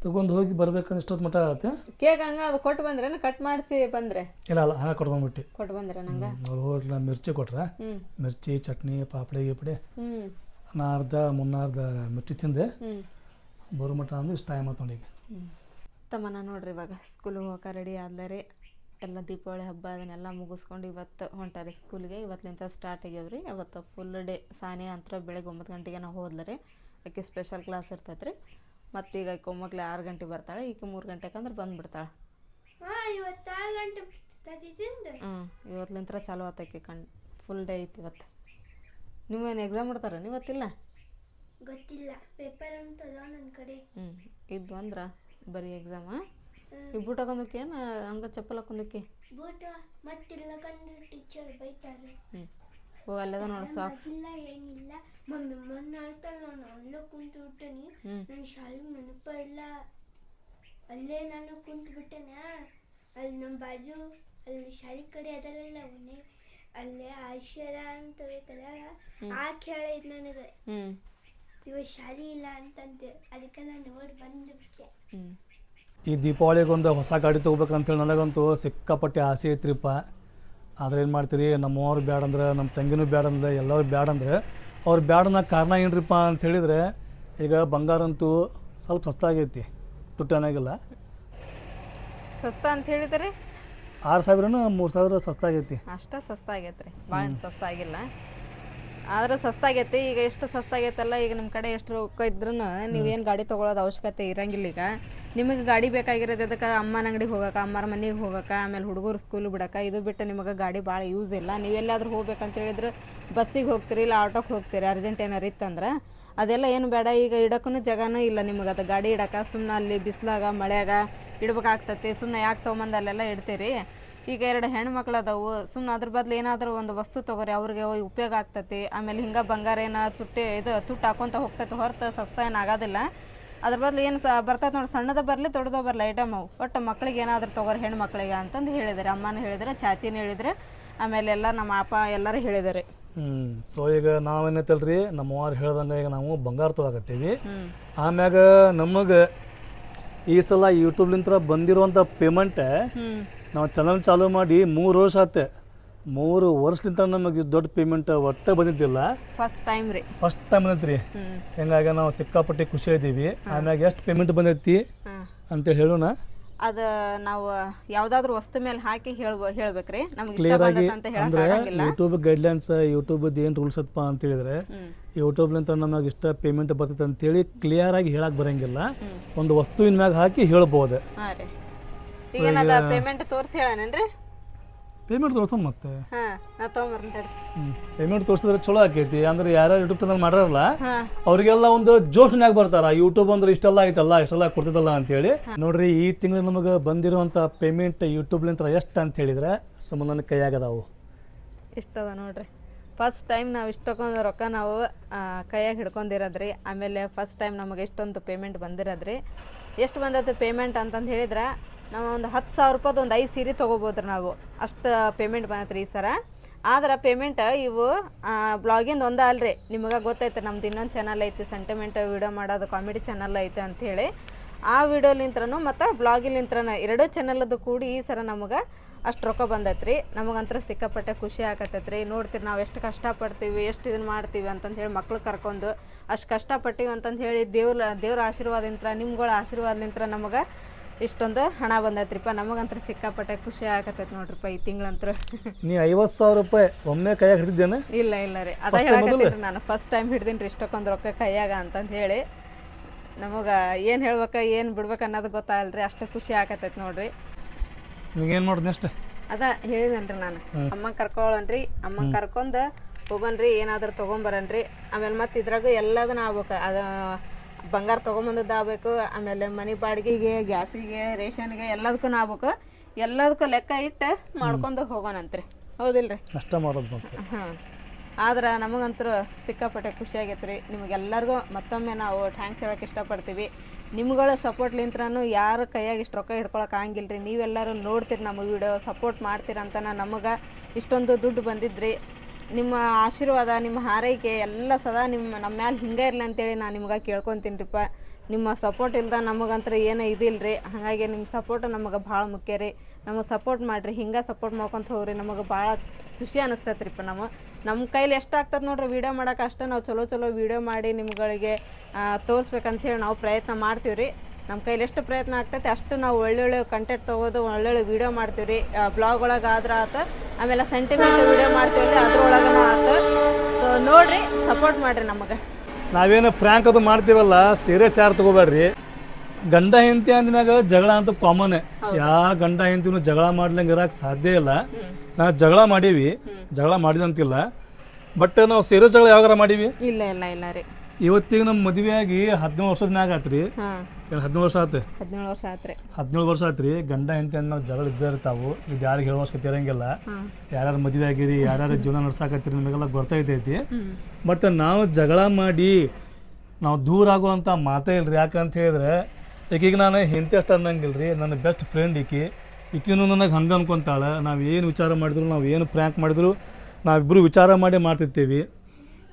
ತಗೊಂಡು ಹೋಗಿ ಬರ್ಬೇಕಂದ್ರೆ ಇಷ್ಟೊತ್ತು ಮಟ್ಟ ಆಗತ್ತೆ?
ಕೇಕ್ ಹಂಗ ಅದು ಕೊಟ್ಟು ಬಂದ್ರೆ ಕಟ್ ಮಾಡಿಸಿ ಬಂದ್ರೆ?
ಇಲ್ಲ ಅಲ್ಲ ಹಂಗ ಕೊಟ್ಟು ಬಂದ್ಬಿಟ್ಟು
ಕೊಟ್ಟು ಬಂದ್ರೆ ನಂಗೆ
ಅವ್ರು ಹೋಟ್ಲ ಮಿರ್ಚಿ ಕೊಟ್ರೆ. ಮಿರ್ಚಿ ಚಟ್ನಿ ಪಾಪಡಿ ಗಿಪಡಿ.
ಅನ್ನ
ನಾ ಅರ್ಧ ಮುನ್ನಾರ್ಧ ಮಿರ್ಚಿ ತಿಂದೆ. ಬರೋ ಮಟ್ಟ ಅಂದ್ರೆ ಇಷ್ಟು ಟೈಮ್ ಆಯ್ತು ಈಗ.
ತಮ್ಮನ ನೋಡ್ರಿ ಇವಾಗ. ಸ್ಕೂಲ್ ಹೋಗಕ್ಕೆ ರೆಡಿ ಆದ್ಲರಿ. ಎಲ್ಲ ದೀಪಾವಳಿ ಹಬ್ಬ ಅದನ್ನೆಲ್ಲ ಮುಗಿಸ್ಕೊಂಡು ಇವತ್ತು ಹೊಂಟಾರಿ ಸ್ಕೂಲಿಗೆ ಇವತ್ತಿನಿಂದ ಸ್ಟಾರ್ಟ್ ಆಗ್ಯಾವ್ರಿ. ಅವತ್ತು ಫುಲ್ ಡೇ ಸಾನೆ ಅಂತರ ಬೆಳಗ್ಗೆ ಒಂಬತ್ತು ಗಂಟೆಗೆ ನಾವು ಹೋದ್ಲರಿ. ಆಕೆ ಸ್ಪೆಷಲ್ ಕ್ಲಾಸ್ ಇರ್ತೈತೆ ರೀ ಮತ್ತು ಈಗ ಆಕೆ ಒಮ್ಮಕ್ಲೆ ಆರು ಗಂಟೆಗೆ ಬರ್ತಾಳೆ. ಈಕೆ ಮೂರು ಗಂಟೆಗೆ ಅಂದ್ರೆ ಬಂದುಬಿಡ್ತಾಳೆ.
ಇವತ್ತು
ಹ್ಞೂ ಇವತ್ತಿನಿಂದ ಚಾಲು ಆತಕ್ಕೆ ಕಣ್. ಫುಲ್ ಡೇ ಐತಿ ಇವತ್ತು. ನೀವೇನು ಎಕ್ಸಾಮ್ ಇಡ್ತಾರ ಇವತ್ತಿಲ್ಲ?
ಗೊತ್ತಿಲ್ಲ. ಪೇಪರ್ ಉಂಟದ ನನ್ನ ಕಡೆ.
ಹ್ಞೂ ಇದ್ದು ಅಂದ್ರೆ ಬರೀ ಎಕ್ಸಾಮ ಈ ಬೂಟ್ ಹಾಕೊಂಡಕ್ಕೆ ಏನು ಹಂಗ ಚಪ್ಪಲ್ ಹಾಕೊಂಡಕ್ಕೆ
ಬೂಟ ಮತ್ತಿಲ್ಲ ಕಂಡ್ರೆ ಟೀಚರ್ ಬೈತಾರೆ.
ಹ್ಞೂ ಹೋಗ ಅಲ್ಲದ ನೋಡು ಸಾಕ್ಸ್
ಇಲ್ಲ ಏನಿಲ್ಲ. ಮಮ್ಮಿ ಮೊನ್ನೆ ಆಯ್ತಲ್ಲ ನಾನು ಅಲ್ಲೇ ಕುಂತು ಬಿಟ್ಟನಿ. ನನ್ನ ಶಾಲೆ ನೆನಪ ಇಲ್ಲ. ಅಲ್ಲೇ ನಾನು ಕುಂತು ಬಿಟ್ಟೆನ? ಅಲ್ಲಿ ನಮ್ಮ ಬಾಜು ಅಲ್ಲಿ ಶಾಲೆ ಕಡೆ ಅದರಲ್ಲ ಅವನೇ. ಅಲ್ಲೇ ಆಶರ ಅಂತ ಬೇಕಲ್ಲ ಆ ಕೇಳಿದ್ ನನಗೆ.
ಹ್ಞೂ
ಶಾಲೆ ಇಲ್ಲ ಅದಕ್ಕೆ ನಾನು
ಈ ದೀಪಾವಳಿಗೊಂದು ಹೊಸ ಗಾಡಿ ತೊಗೋಬೇಕಂತೇಳಿ ನನಗಂತೂ ಸಿಕ್ಕಾಪಟ್ಟೆ ಆಸೆ ಐತ್ರಿಪ್ಪ. ಆದ್ರೆ ಏನು ಮಾಡ್ತೀರಿ ನಮ್ಮವ್ರು ಬ್ಯಾಡ ಅಂದ್ರೆ ನಮ್ಮ ತಂಗಿನೂ ಬ್ಯಾಡ ಅಂದ್ರೆ ಎಲ್ಲರೂ ಬ್ಯಾಡ ಅಂದ್ರೆ ಅವ್ರು ಬ್ಯಾಡನ್ನ ಕಾರಣ ಏನ್ರಿಪ್ಪ ಅಂತ ಹೇಳಿದ್ರೆ ಈಗ ಬಂಗಾರ ಅಂತೂ ಸ್ವಲ್ಪ ಸಸ್ತಾಗೈತಿ ತುಟ್ಟನಾಗಿಲ್ಲ
ಸಸ್ತ ಅಂತ ಹೇಳಿದರೆ
ಆರು ಸಾವಿರನೂ ಮೂರು ಸಾವಿರ ಸಸ್ತಾಗೈತಿ.
ಅಷ್ಟ ಸಸ್ತ ಆಗೈತೆ ರೀ ಭಾಳ ಸಸ್ತಾ ಆಗಿಲ್ಲ. ಆದ್ರೆ ಸಸ್ತಾಗೈತಿ, ಈಗ ಎಷ್ಟು ಸಸ್ತಾಗೈತಲ್ಲ, ಈಗ ನಿಮ್ಮ ಕಡೆ ಎಷ್ಟು ರೊಕ್ಕ ಇದ್ರೂ ನೀವೇನು ಗಾಡಿ ತೊಗೊಳೋದು ಅವಶ್ಯಕತೆ ಇರಂಗಿಲ್ಲ ಈಗ. ನಿಮಗೆ ಗಾಡಿ ಬೇಕಾಗಿರೋದು ಅದಕ್ಕೆ ಅಮ್ಮನ ಅಂಗಡಿಗೆ ಹೋಗಕ್ಕೆ ಅಮ್ಮರ ಮನೆಗೆ ಹೋಗಕ್ಕೆ ಆಮೇಲೆ ಹುಡುಗರು ಸ್ಕೂಲ್ ಬಿಡಕ್ಕೆ ಇದು ಬಿಟ್ಟು ನಿಮಗೆ ಗಾಡಿ ಭಾಳ ಯೂಸ್ ಇಲ್ಲ. ನೀವೆಲ್ಲಾದ್ರೂ ಹೋಗ್ಬೇಕಂತ ಹೇಳಿದ್ರೆ ಬಸ್ಸಿಗೆ ಹೋಗ್ತೀರಿ, ಇಲ್ಲ ಆಟೋಕ್ಕೆ ಹೋಗ್ತೀರಿ ಅರ್ಜೆಂಟ್ ಏನಾರು ಇತ್ತಂದ್ರೆ ಅದೆಲ್ಲ ಏನು ಬೇಡ. ಈಗ ಇಡಕ್ಕೂ ಜಾಗನೂ ಇಲ್ಲ ನಿಮಗೆ ಅದು. ಗಾಡಿ ಇಡಕ್ಕೆ ಸುಮ್ಮನೆ ಅಲ್ಲಿ ಬಿಸ್ಲಾಗ, ಮಳೆಯಾಗ ಇಡ್ಬೇಕಾಗ್ತತಿ. ಸುಮ್ಮನೆ ಯಾಕೆ ತೊಗೊಂಬಂದು ಅಲ್ಲೆಲ್ಲ ಇಡ್ತೀರಿ? ಈಗ ಎರಡು ಹೆಣ್ಮಕ್ಳು ಅದಾವು ಸುಮ್ಮನೆ ಅದ್ರ ಬದಲು ಏನಾದರೂ ಒಂದು ವಸ್ತು ತೊಗೊರಿ ಅವ್ರಿಗೆ ಅವು ಉಪಯೋಗ ಆಗ್ತತಿ. ಆಮೇಲೆ ಹಿಂಗೆ ಬಂಗಾರ ಏನ ತುಟ್ಟಿ ಇದು ತುಟ್ಟು ಹಾಕೊಂತ ಹೋಗ್ತೈತೆ ಹೊರತು ಸಸ್ತ ಏನು ಆಗೋದಿಲ್ಲ. ಅದ್ರ ಬದಲು ಏನು ಸ ಬರ್ತೈತೆ ನೋಡಿ ಸಣ್ಣದ ಬರಲಿ ದೊಡ್ಡದ ಬರಲಿ ಐಟಮ್ ಅವು. ಒಟ್ಟು ಮಕ್ಳಿಗೆ ಏನಾದರೂ ತೊಗೊರಿ ಹೆಣ್ಮಕ್ಳಿಗೆ ಅಂತಂದು ಹೇಳಿದ್ದಾರೆ ಅಮ್ಮನ ಹೇಳಿದ್ರೆ ಚಾಚಿನ ಹೇಳಿದ್ರೆ. ಆಮೇಲೆ ಎಲ್ಲ ನಮ್ಮ ಅಪ್ಪ ಎಲ್ಲರೂ ಹೇಳಿದ್ದಾರೆ
ಹ್ಞೂ ಸೊ ಈಗ ನಾವೇನೈತಲ್ರಿ ನಮ್ಮವ್ರು ಹೇಳ್ದಂಗೆ ಈಗ ನಾವು ಬಂಗಾರ ತೊಗೊಳಕತ್ತೀವಿ. ಆಮ್ಯಾಗ ನಮಗೆ ಈ ಸಲ ಯೂಟ್ಯೂಬ್ಲಿಂತ ಬಂದಿರುವಂಥ ಪೇಮೆಂಟ್ ನಾವು ಚಾನಲ್ ಚಾಲೂ ಮಾಡಿ ಮೂರು ವರ್ಷ ಆತೆ ಮೂರು ವರ್ಷದಿಂದ ನಮಗೆ ದೊಡ್ಡ ಪೇಮೆಂಟ್ ಒಟ್ಟೆ ಬಂದಿದ್ದಿಲ್ಲ.
ಫಸ್ಟ್ ಟೈಮ್ ರೀ.
ಫಸ್ಟ್ ಟೈಮ್ ಬಂದೈತಿ ರೀ ಹಿಂಗಾಗಿ ನಾವು ಸಿಕ್ಕಾಪಟ್ಟೆ ಖುಷಿ ಇದ್ದೀವಿ ಆಮ್ಯಾಗ ಎಷ್ಟು ಪೇಮೆಂಟ್ ಬಂದೈತಿ
ಅಂತ
ಅಂತೇಳಿ ಹೇಳೋಣ.
ಅದು ನಾವು ಯಾವ್ದಾದ್ರು ವಸ್ತು ಮೇಲೆ ಹಾಕಿ ಹೇಳ್ಬ ಹೇಳ್ಬೇಕ್ರಿ. ನಮ್ಗೆ ಇಷ್ಟ ಬಂದೈತೆ ಅಂತ
ಅಂದ್ರೆ ಯೂಟ್ಯೂಬ್ ಗೈಡ್ಲೈನ್ಸ್ ಯೂಟ್ಯೂಬ್ ಏನು ರೂಲ್ಸ್ ಅಪ್ಪ ಅಂತ ಹೇಳಿದ್ರೆ
ಯೂಟ್ಯೂಬ್
ಯೂಟ್ಯೂಬ್ಲಿಂದ ನಮಗೆ ಇಷ್ಟ ಪೇಮೆಂಟ್ ಬರ್ತೈತೆ ಅಂತೇಳಿ ಕ್ಲಿಯರ್ ಆಗಿ ಹೇಳಕ್ ಬರಂಗಿಲ್ಲ. ಒಂದು ವಸ್ತುವಿನ ಮ್ಯಾಗ ಹಾಕಿ ಹೇಳ್ಬೋದು.
ಹಾಂ ರೀ. ಈಗೇನದ ಪೇಮೆಂಟ್ ತೋರಿಸಿ ಹೇಳನೇನ್ರಿ?
ಪೇಮೆಂಟ್ ತೋರ್ಸೋಣ ಮತ್ತೆ.
ಹಾಂ ನಾ ತೊಗೊಂಬರ್ತೀನಿ
ಪೇಮೆಂಟ್ ತೋರಿಸಿದ್ರೆ ಚಲೋ ಆಕೈತಿ. ಅಂದ್ರೆ ಯಾರು ಯೂಟ್ಯೂಬ್ ಚಾನಲ್ ಮಾಡ್ಯಾರಲ್ಲ
ಹಾಂ.
ಅವ್ರಿಗೆಲ್ಲ ಒಂದು ಜೋಶ್ನ್ಯಾಗ ಬರ್ತಾರ. ಯೂಟ್ಯೂಬ್ ಅಂದ್ರೆ ಇಷ್ಟೆಲ್ಲ ಐತಲ್ಲ ಇಷ್ಟೆಲ್ಲ ಕೊಡ್ತೈತಲ್ಲ ಅಂತೇಳಿ. ನೋಡ್ರಿ ಈ ತಿಂಗಳು ನಮಗೆ ಬಂದಿರುವಂಥ ಪೇಮೆಂಟ್ ಯೂಟ್ಯೂಬ್ಲಿಂತ ಎಷ್ಟು ಅಂತ ಹೇಳಿದ್ರೆ ಸುಮ್ಮನೆ ನನ್ನ ಕೈಯಾಗದಾವು.
ಇಷ್ಟದ ನೋಡ್ರಿ. ಫಸ್ಟ್ ಟೈಮ್ ನಾವು ಇಷ್ಟಕ್ಕೊಂದು ರೊಕ್ಕ ನಾವು ಕೈಯಾಗ ಹಿಡ್ಕೊಂಡಿರೋದ್ರಿ. ಆಮೇಲೆ ಫಸ್ಟ್ ಟೈಮ್ ನಮಗೆ ಇಷ್ಟೊಂದು ಪೇಮೆಂಟ್ ಬಂದಿರೋದ್ರಿ. ಎಷ್ಟು ಬಂದೈತೆ ಪೇಮೆಂಟ್ ಅಂತಂದು ಹೇಳಿದ್ರೆ ನಾವು ಒಂದು ಹತ್ತು ಸಾವಿರ ರೂಪಾಯ್ದು ಒಂದು ಐದು ಸೀರೆ ತೊಗೋಬೋದ್ರಿ ನಾವು. ಅಷ್ಟು ಪೇಮೆಂಟ್ ಬಂದೈತ್ರಿ ಈ ಸರ. ಆದ್ರೆ ಪೇಮೆಂಟ್ ಇವು ಬ್ಲಾಗಿಂದ ಒಂದೇ ಅಲ್ರಿ. ನಿಮಗೆ ಗೊತ್ತೈತೆ ನಮ್ದು ಇನ್ನೊಂದು ಚಾನಲ್ ಐತಿ ಸೆಂಟಿಮೆಂಟ್ ವಿಡಿಯೋ ಮಾಡೋದು ಕಾಮಿಡಿ ಚಾನಲ್ ಐತೆ ಅಂಥೇಳಿ ಆ ವಿಡಿಯೋಲಿಂತ್ರನು ಮತ್ತು ಬ್ಲಾಗಿಲಿಂತ್ರನ ಎರಡೂ ಚಾನಲದ್ದು ಕೂಡಿ ಈ ಸರ ನಮಗೆ ಅಷ್ಟು ರೊಕ್ಕ ಬಂದೈತ್ರಿ. ನಮಗಂತ್ರ ಸಿಕ್ಕಾಪಟ್ಟೆ ಖುಷಿ ಆಗತ್ತೈತ್ರಿ ನೋಡ್ತೀರಿ ನಾವು ಎಷ್ಟು ಕಷ್ಟಪಡ್ತೀವಿ, ಎಷ್ಟು ಇದನ್ನ ಮಾಡ್ತೀವಿ ಅಂತಂದು ಹೇಳಿ ಮಕ್ಳು ಕರ್ಕೊಂಡು ಅಷ್ಟು ಕಷ್ಟಪಟ್ಟಿವಿ ಅಂತಂದು ಹೇಳಿ ದೇವ್ರ ದೇವ್ರ ಆಶೀರ್ವಾದಿಂತ್ರ, ನಿಮ್ಗಳ ಆಶೀರ್ವಾದಲಿಂತ್ರ ನಮಗೆ ಇಷ್ಟೊಂದು ಹಣ ಬಂದೈತ್ರಿಪ್ಪ. ನಮಗಂತ್ರ ಸಿಕ್ಕಾಪಟ್ಟೆ ಖುಷಿ ಆಗತ್ತೈತೆ ನೋಡ್ರಿಪ್ಪ ಈ ತಿಂಗಳಂತ್ರ.
ನೀ ಐವತ್ತು ಸಾವಿರ ರೂಪಾಯಿ ಒಮ್ಮೆ ಕೈಯಾಗ ಹಿಡಿದೇನೆ
ಇಲ್ಲ ಇಲ್ಲ ರೀ. ಅದ ಹೇಳಕತ್ತೀನಿ ನಾನು. ಫಸ್ಟ್ ಟೈಮ್ ಹಿಡ್ದೀನಿ ರೀ ಇಷ್ಟಕ್ಕೊಂದು ರೊಕ್ಕ ಕೈಯಾಗ ಅಂತಂದು ಹೇಳಿ. ನಮಗೆ ಏನು ಹೇಳ್ಬೇಕ ಏನು ಬಿಡ್ಬೇಕು ಅನ್ನೋದು ಗೊತ್ತಾಗಲ್ಲ ರೀ ಅಷ್ಟು ಖುಷಿ ಆಗತೈತೆ ನೋಡ್ರಿ.
ನೀಗೇನು ಮಾಡೋದು ಅಷ್ಟೇ
ಅದ ಹೇಳಿದನ್ರಿ ನಾನು. ಅಮ್ಮ ಕರ್ಕೊಳ್ಳನ್ರಿ ಅಮ್ಮ ಕರ್ಕೊಂಡು ಹೋಗನ್ರಿ ಏನಾದರೂ ತೊಗೊಂಬರನ್ರಿ. ಆಮೇಲೆ ಮತ್ತೆ ಇದ್ರಾಗ ಎಲ್ಲದನ್ನ ಆಗ್ಬೇಕು. ಅದ ಬಂಗಾರ ತೊಗೊಂಬಂದದ್ದು ಆಗ್ಬೇಕು ಆಮೇಲೆ ಮನೆ ಬಾಡಿಗೆಗೆ ಗ್ಯಾಸಿಗೆ ರೇಷನ್ಗೆ ಎಲ್ಲದಕ್ಕೂ ಆಗ್ಬೇಕು. ಎಲ್ಲದಕ್ಕೂ ಲೆಕ್ಕ ಇಟ್ಟು ಮಾಡ್ಕೊಂಡು ಹೋಗೋಣಂತ್ರಿ. ಹೌದಿಲ್ರಿ?
ಕಷ್ಟ ಮಾಡೋದು
ಹಾಂ. ಆದ್ರೆ ನಮಗಂತೂ ಸಿಕ್ಕಾಪಟ್ಟೆ ಖುಷಿ ಆಗೈತೆ ರೀ ನಿಮಗೆಲ್ಲರಿಗೂ ಮತ್ತೊಮ್ಮೆ ನಾವು ಥ್ಯಾಂಕ್ಸ್ ಹೇಳಕ್ಕೆ ಇಷ್ಟಪಡ್ತೀವಿ. ನಿಮ್ಗಳ ಸಪೋರ್ಟ್ಲಿಂತ್ರನೂ ಯಾರ ಕೈಯಾಗ ಇಷ್ಟು ರೊಕ್ಕ ಹಿಡ್ಕೊಳಕ್ಕೆ ಆಗಂಗಿಲ್ಲ ರೀ ನೀವೆಲ್ಲರೂ ನೋಡ್ತೀರಿ ನಮ್ಮ ವಿಡಿಯೋ ಸಪೋರ್ಟ್ ಮಾಡ್ತೀರಂತನ ನಮಗೆ ಇಷ್ಟೊಂದು ದುಡ್ಡು ಬಂದಿದ್ರಿ. ನಿಮ್ಮ ಆಶೀರ್ವಾದ, ನಿಮ್ಮ ಹಾರೈಕೆ ಎಲ್ಲ ಸದಾ ನಿಮ್ಮ ನಮ್ಮ ಮ್ಯಾಲೆ ಹಿಂಗೆ ಇರಲಿ ಅಂತೇಳಿ ನಾನು ನಿಮ್ಗೆ ಕೇಳ್ಕೊತೀನಿ ರೀಪ್ಪ ನಿಮ್ಮ ಸಪೋರ್ಟ್ ಇಲ್ದ ನಮಗಂತ್ರ ಏನು ಇದಿಲ್ಲ ರೀ ಹಾಗಾಗಿ ನಿಮ್ಮ ಸಪೋರ್ಟ್ ನಮಗೆ ಭಾಳ ಮುಖ್ಯ ರೀ. ನಮಗೆ ಸಪೋರ್ಟ್ ಮಾಡಿರಿ, ಹಿಂಗೆ ಸಪೋರ್ಟ್ ಮಾಡ್ಕೊತ ಹೋಗ್ರಿ, ನಮಗೆ ಭಾಳ ಖುಷಿ ಅನಿಸ್ತೈತೆ ರೀಪ್ಪ ನಮ್ಮ ನಮ್ಮ ಕೈಲಿ ಎಷ್ಟು ಆಗ್ತದೆ ನೋಡ್ರಿ ವೀಡಿಯೋ ಮಾಡೋಕೆ ಅಷ್ಟೇ ನಾವು ಚಲೋ ಚಲೋ ವೀಡಿಯೋ ಮಾಡಿ ನಿಮ್ಗಳಿಗೆ ತೋರಿಸ್ಬೇಕಂತೇಳಿ ನಾವು ಪ್ರಯತ್ನ ಮಾಡ್ತೀವಿ ರೀ ನಮ್ಮ ಕೈಲಿ ಎಷ್ಟು ಪ್ರಯತ್ನ ಆಗ್ತೈತೆ ಅಷ್ಟು ನಾವು ಒಳ್ಳೊಳ್ಳೆ ಕಂಟೆಂಟ್ ತೊಗೋದು ಒಳ್ಳೊಳ್ಳೆ ವೀಡಿಯೋ ಮಾಡ್ತೀವಿ ರೀ ಬ್ಲಾಗ್ ಒಳಗೆ ಆದ್ರೆ ಆತ ಆಮೇಲೆ ಸೆಂಟಿಮೆಂಟ್ ವೀಡಿಯೋ ಮಾಡ್ತೀವಿ ರೀ ಅದ್ರೊಳಗನ ಆತ. ಸೊ ನೋಡಿರಿ ಸಪೋರ್ಟ್ ಮಾಡಿರಿ ನಮಗೆ.
ನಾವೇನು ಪ್ರ್ಯಾಂಕ್ ಅದು ಮಾಡ್ತೀವಲ್ಲ ಸೀರಿಯಸ್ ಯಾರು ತಗೋಬೇಡ್ರಿ? ಗಂಡ ಹೆಂಡತಿ ಅಂದಿನಾಗ ಜಗಳ ಅಂತ ಕಾಮನ್ ಯಾ ಗಂಡ ಹೆಂಡತಿನೂ ಜಗಳ ಮಾಡ್ಲಂಗೆ ಇರಕ್ಕೆ ಸಾಧ್ಯ ಇಲ್ಲ. ನಾವು ಜಗಳ ಮಾಡೀವಿ ಜಗಳ ಮಾಡಿದಂತಿಲ್ಲ. ಬಟ್ ನಾವು ಸೀರಿಯಸ್ ಜಗಳ ಯಾವಾಗಾರ ಮಾಡೀವಿ?
ಇಲ್ಲ ಇಲ್ಲ ಇಲ್ಲ ರೀ.
ಇವತ್ತಿಗೆ ನಮ್ಮ ಮದುವೆ ಆಗಿ ಹದಿನೇಳು ವರ್ಷದ ಮ್ಯಾಗ ಆತ್ರಿ. ಏನು ಹದಿನೇಳು ವರ್ಷ ಆತು
ಹದಿನೇಳು ವರ್ಷ ಆತ್ರಿ.
ಹದಿನೇಳು ವರ್ಷ ಆತ್ರಿ. ಗಂಡ ಹೆಂಡತಿ ನಾವು ಜಗಳ ಇದ್ದೇ ಇರ್ತಾವು. ಇದು ಯಾರಿಗೆ ಹೇಳೋ ಅವಶ್ಯಕತೆ ಇರಂಗಿಲ್ಲ. ಯಾರ್ಯಾರು ಮದುವೆ ಆಗಿರಿ ಯಾರು ಜೀವನ ನಡ್ಸಾಕತ್ತೀರಿ ನಿಮಗೆಲ್ಲ ಗೊತ್ತೈತೈತಿ ಬಟ್ ನಾವು ಜಗಳ ಮಾಡಿ ನಾವು ದೂರ ಆಗುವಂಥ ಮಾತೇ ಇಲ್ರಿ. ಯಾಕಂತ ಹೇಳಿದ್ರೆ ಈಗೀಗ ನಾನು ಹೆಂಡತಿ ಅಷ್ಟು ಅನ್ನಂಗಿಲ್ಲ ರೀ ನನ್ನ ಬೆಸ್ಟ್ ಫ್ರೆಂಡ್ ಈಕಿ. ಈಕಿನೂ ನನಗೆ ಹಂಗೆ ಅನ್ಕೊಂತಾಳೆ. ನಾವು ಏನು ವಿಚಾರ ಮಾಡಿದ್ರು ನಾವು ಏನು ಪ್ರ್ಯಾಂಕ್ ಮಾಡಿದ್ರು ನಾವಿಬ್ಬರು ವಿಚಾರ ಮಾಡಿ ಮಾಡ್ತಿರ್ತೀವಿ.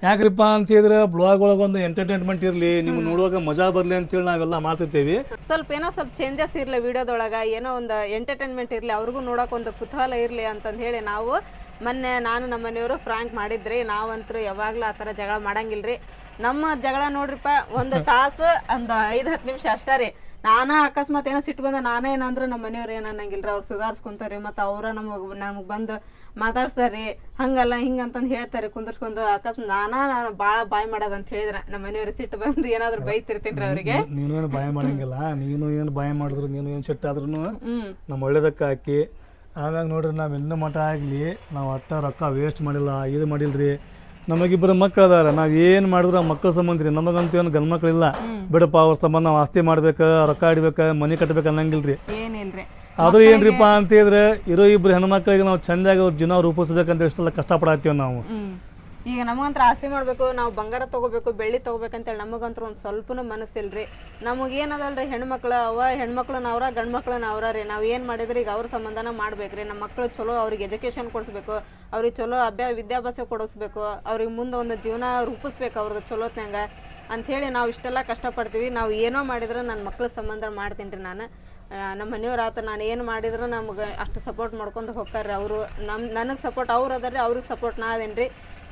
ಯಾಕ್ರಿಪ್ಪ ಅಂತ ಹೇಳಿದ್ರೆ ಬ್ಲಾಗ್ ಒಳಗೆ ಒಂದು ಎಂಟರ್ಟೈನ್ಮೆಂಟ್ ಇರಲಿ ನಿಮ್ಗೆ ನೋಡುವಾಗ ಮಜಾ ಬರಲಿ ಅಂತೇಳಿ ನಾವೆಲ್ಲ ಮಾಡ್ತಿರ್ತೀವಿ
ಸ್ವಲ್ಪ ಏನೋ ಸ್ವಲ್ಪ ಚೇಂಜಸ್ ಇರಲಿ ವಿಡಿಯೋದೊಳಗೆ ಏನೋ ಒಂದು ಎಂಟರ್ಟೈನ್ಮೆಂಟ್ ಇರಲಿ ಅವ್ರಿಗೂ ನೋಡೋಕೆ ಒಂದು ಕುತೂಹಲ ಇರಲಿ ಅಂತಂದು ಹೇಳಿ ನಾವು ಮೊನ್ನೆ ನಾನು ನಮ್ಮ ಮನೆಯವರು ಫ್ರಾಂಕ್ ಮಾಡಿದ್ರಿ ನಾವಂತರೂ ಯಾವಾಗಲೂ ಆ ಥರ ಜಗಳ ಮಾಡಂಗಿಲ್ಲ ರೀ ನಮ್ಮ ಜಗಳ ನೋಡ್ರಿಪ್ಪ ಒಂದು ತಾಸು ಒಂದು ಐದು ಹತ್ತು ನಿಮಿಷ ಅಷ್ಟೇ ರೀ. ನಾನಾ ಅಕಸ್ಮಾತ್ ಏನೋ ಸಿಟ್ಟು ಬಂದ ನಾನೇ ಏನಂದ್ರೆ ನಮ್ಮ ಮನೆಯವ್ರು ಏನು ಅನ್ನಂಗಿಲ್ಲ ಅವ್ರು ಸುಧಾರಿಸ್ಕೊಂತಾರೆ ಮತ್ತು ಅವ್ರ ನಮಗೆ ನಮಗೆ ಬಂದು ಮಾತಾಡ್ಸ್ತಾರೆ ಹಂಗಲ್ಲ ಹಿಂಗೆ ಅಂತಂದು ಹೇಳ್ತಾರೆ ಕುಂದರ್ಸ್ಕೊಂಡು ಅಕಸ್ಮಾತ್ ನಾನಾ ನಾನು ಭಾಳ ಬಾಯ್ ಮಾಡೋದಂತ ಹೇಳಿದ್ರೆ ನಮ್ಮ ಮನೆಯವ್ರು ಸಿಟ್ಟು ಬಂದು ಏನಾದರೂ ಬೈತಿರ್ತೀನಿ ಅವರಿಗೆ?
ನೀನು ಏನು ಭಯ ಮಾಡಂಗಿಲ್ಲ ನೀನು ಏನು ಭಯ ಮಾಡಿದ್ರು ನೀನು ಏನು ಸಿಟ್ಟಾದ್ರೂ ನಮ್ಮ ಒಳ್ಳೇದಕ್ಕೆ ಹಾಕಿ. ಆಮ್ಯಾಗ ನೋಡ್ರಿ ನಾವು ಇನ್ನೂ ಮಠ ಆಗಲಿ ನಾವು ಅಟ್ಟ ರೊಕ್ಕ ವೇಸ್ಟ್ ಮಾಡಿಲ್ಲ ಇದು ಮಾಡಿಲ್ರಿ ನಮಗಿಬ್ಬರು ಮಕ್ಳು ಅದಾರ ನಾವು ಏನು ಮಾಡಿದ್ರು ಆ ಮಕ್ಕಳ ಸಂಬಂಧ ರೀ. ನಮಗಂತೂ ಏನು ಗಂಡು ಮಕ್ಳಿಲ್ಲ. ಬಿಡಪ್ಪ ಅವ್ರ ಸಂಬಂಧ ನಾವು ಆಸ್ತಿ ಮಾಡ್ಬೇಕು ರೊಕ್ಕ ಇಡ್ಬೇಕು ಮನೆ ಕಟ್ಬೇಕು ಅನ್ನಂಗಿಲ್ರಿ.
ಏನಿಲ್ರಿ.
ಆದ್ರೂ ಏನ್ರಿಪ್ಪ ಅಂತ ಹೇಳಿದ್ರೆ ಇರೋ ಇಬ್ರು ಹೆಣ್ಮಕ್ಳಿಗೆ ನಾವು ಚಂದಾಗಿ ಅವ್ರ ಜೀವನ ರೂಪಿಸ್ಬೇಕಂತ ಕಷ್ಟ ಕಷ್ಟಪಡತ್ತೀವಿ ನಾವು.
ಈಗ ನಮಗಂತ್ರ ಆಸ್ತಿ ಮಾಡಬೇಕು, ನಾವು ಬಂಗಾರ ತಗೋಬೇಕು, ಬೆಳ್ಳಿ ತಗೋಬೇಕಂತೇಳಿ ನಮಗಂತ್ರ ಒಂದು ಸ್ವಲ್ಪನೂ ಮನಸ್ಸಿಲ್ರಿ. ನಮಗೇನದಲ್ರಿ ಹೆಣ್ಮಕ್ಳು ಅವ ಹೆಣ್ಮಕ್ಳನ್ನ ಅವ್ರ ಗಂಡು ಮಕ್ಳನ್ನ ಅವ್ರ ರೀ. ನಾವು ಏನು ಮಾಡಿದ್ರೆ ಈಗ ಅವ್ರ ಸಂಬಂಧನ ಮಾಡ್ಬೇಕ್ರಿ. ನಮ್ಮ ಮಕ್ಳು ಚಲೋ ಅವ್ರಿಗೆ ಎಜುಕೇಶನ್ ಕೊಡಿಸ್ಬೇಕು, ಅವ್ರಿಗೆ ಚಲೋ ಅಭ್ಯಾ, ವಿದ್ಯಾಭ್ಯಾಸ ಕೊಡಿಸ್ಬೇಕು, ಅವ್ರಿಗೆ ಮುಂದೆ ಒಂದು ಜೀವನ ರೂಪಿಸ್ಬೇಕು ಅವ್ರದ್ದು ಚಲೋತ್ನಂಗ ಅಂಥೇಳಿ ನಾವು ಇಷ್ಟೆಲ್ಲ ಕಷ್ಟಪಡ್ತೀವಿ. ನಾವು ಏನೋ ಮಾಡಿದ್ರೆ ನನ್ನ ಮಕ್ಳ ಸಂಬಂಧ ಮಾಡ್ತೀನಿ ರೀ ನಾನು ನಮ್ಮ ಮನೆಯವ್ರ ಆತ, ನಾನು ಏನು ಮಾಡಿದ್ರು ನಮ್ಗೆ ಅಷ್ಟು ಸಪೋರ್ಟ್ ಮಾಡ್ಕೊಂಡು ಹೋಗ್ತಾರೆ ಅವರು. ನಮ್ಮ ನನಗೆ ಸಪೋರ್ಟ್ ಅವ್ರು ಅದಾರ ಅವ್ರಿಗೆ ಸಪೋರ್ಟ್ ನಾ ಅದೇನು ರೀ